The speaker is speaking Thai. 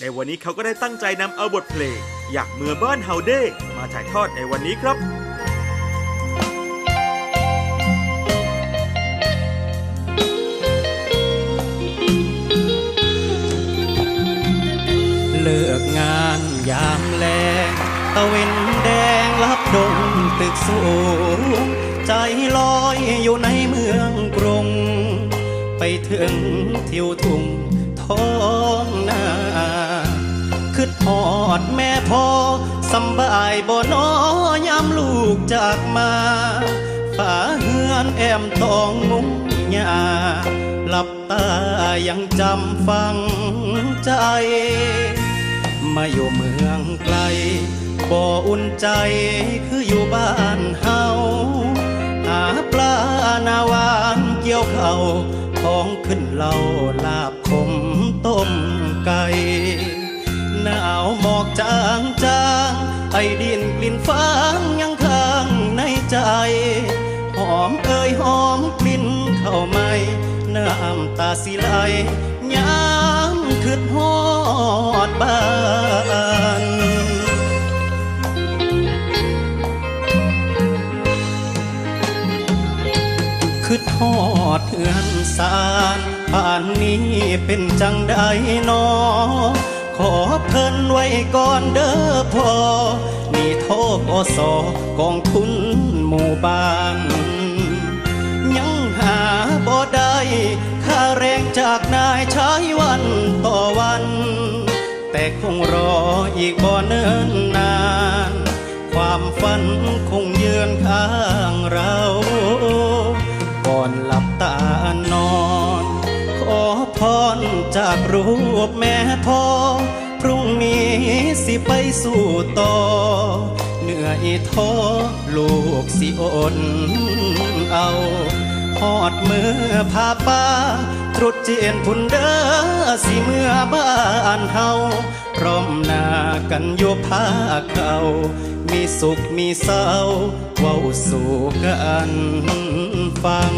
ในวันนี้เขาก็ได้ตั้งใจนำเอาบทเพลง อยากเมื่อบ้านเฮาเด้มาถ่ายทอดในวันนี้ครับเลิกงานยามแลงตะเวนแดงรับดงตึกสูง ใจลอยอยู่ในเมืองกรุง ไปถึงทิวทุ่งท้องนา คือทอดแม่พ่อสำบายบ่นอยามลูกจากมาฝ่าเฮือนแอมตองมุงหยาหลับตายังจำฟังใจ มาอยู่เมืองไกลบ่อุ่นใจคืออยู่บ้านเฮาหาปลานาวานเกี่ยวเขาของขึ้นเหล่าลาบขมต้มไก่ อกจางจางไอดินกลิ่นฟางยังค้างในใจ หอมเอ่ยหอมกลิ่นเข้าไม่น้ำตาสิไหลยามขึ้นฮอดบ้านคือทอดเฮือนสารป่านนี้เป็นจังใดนอ ขอเพิ่นไว้ก่อนเด้อพ่อนี่โทษอสอกองทุนหมู่บ้าน ยังหาบ่ได้ค่าแรงจากนายใช้วันต่อวัน แต่คงรออีกบ่เนิ่นนาน ความฝันคงเยือนข้างเรา ขอพรจากรูปแม่พ่อพรุ่งนี้สิไปสู่ต่อเหนื่อยท้อลูกสิอดเอาหอดมือพาป้า ตรุดเจียนพุนเด้อสิเมื่อบ้านเฮาพร้อมหน้ากันโยพาเขามีสุขมีเศร้าเว้าสู่กันฟัง